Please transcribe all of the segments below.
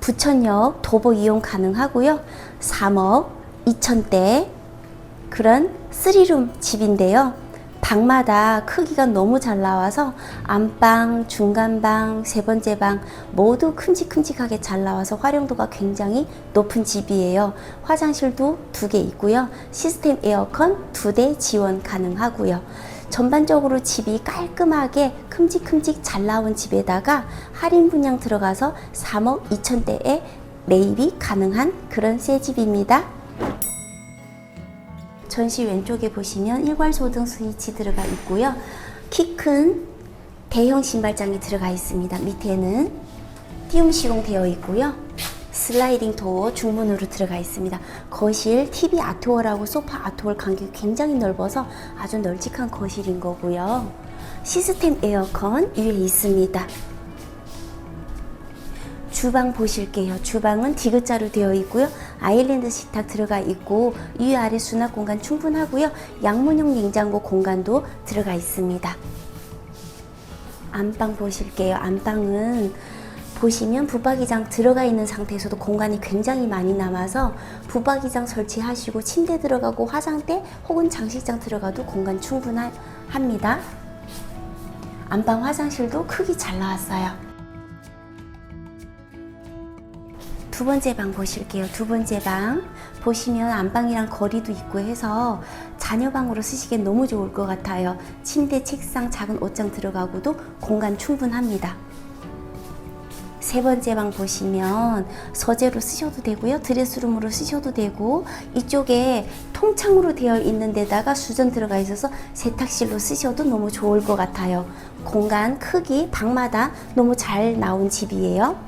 부천역 도보 이용 가능하고요. 3억 2천대 그런 쓰리룸 집인데요. 방마다 크기가 너무 잘 나와서 안방, 중간방, 세 번째 방 모두 큼직큼직하게 잘 나와서 활용도가 굉장히 높은 집이에요. 화장실도 두 개 있고요. 시스템 에어컨 두 대 지원 가능하고요. 전반적으로 집이 깔끔하게 큼직큼직 잘 나온 집에다가 할인 분양 들어가서 3억 2천대에 매입이 가능한 그런 새 집입니다. 전시 왼쪽에 보시면 일괄소등 스위치 들어가 있고요. 키 큰 대형 신발장이 들어가 있습니다. 밑에는 띄움 시공되어 있고요. 슬라이딩 도어 중문으로 들어가 있습니다. 거실 TV 아트월하고 소파 아트월 간격이 굉장히 넓어서 아주 널찍한 거실인 거고요. 시스템 에어컨 위에 있습니다. 주방 보실게요. 주방은 디귿자로 되어 있고요. 아일랜드 식탁 들어가 있고 위아래 수납 공간 충분하고요. 양문형 냉장고 공간도 들어가 있습니다. 안방 보실게요. 안방은 보시면 붙박이장 들어가 있는 상태에서도 공간이 굉장히 많이 남아서 붙박이장 설치하시고 침대 들어가고 화장대 혹은 장식장 들어가도 공간 충분합니다. 안방 화장실도 크기 잘 나왔어요. 두 번째 방 보실게요. 두 번째 방 보시면 안방이랑 거리도 있고 해서 자녀 방으로 쓰시기엔 너무 좋을 것 같아요. 침대, 책상, 작은 옷장 들어가고도 공간 충분합니다. 세 번째 방 보시면 서재로 쓰셔도 되고요. 드레스룸으로 쓰셔도 되고 이쪽에 통창으로 되어 있는 데다가 수전 들어가 있어서 세탁실로 쓰셔도 너무 좋을 것 같아요. 공간 크기 방마다 너무 잘 나온 집이에요.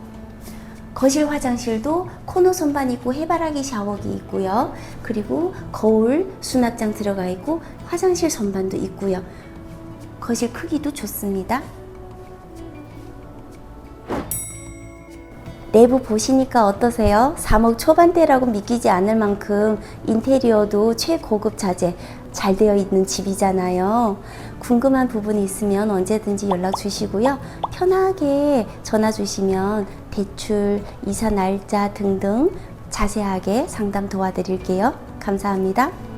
거실 화장실도 코너 선반 있고 해바라기 샤워기 있고요. 그리고 거울 수납장 들어가 있고 화장실 선반도 있고요. 거실 크기도 좋습니다. 내부 보시니까 어떠세요? 3억 초반대라고 믿기지 않을 만큼 인테리어도 최고급 자재 잘 되어 있는 집이잖아요. 궁금한 부분이 있으면 언제든지 연락 주시고요. 편하게 전화 주시면 대출, 이사 날짜 등등 자세하게 상담 도와드릴게요. 감사합니다.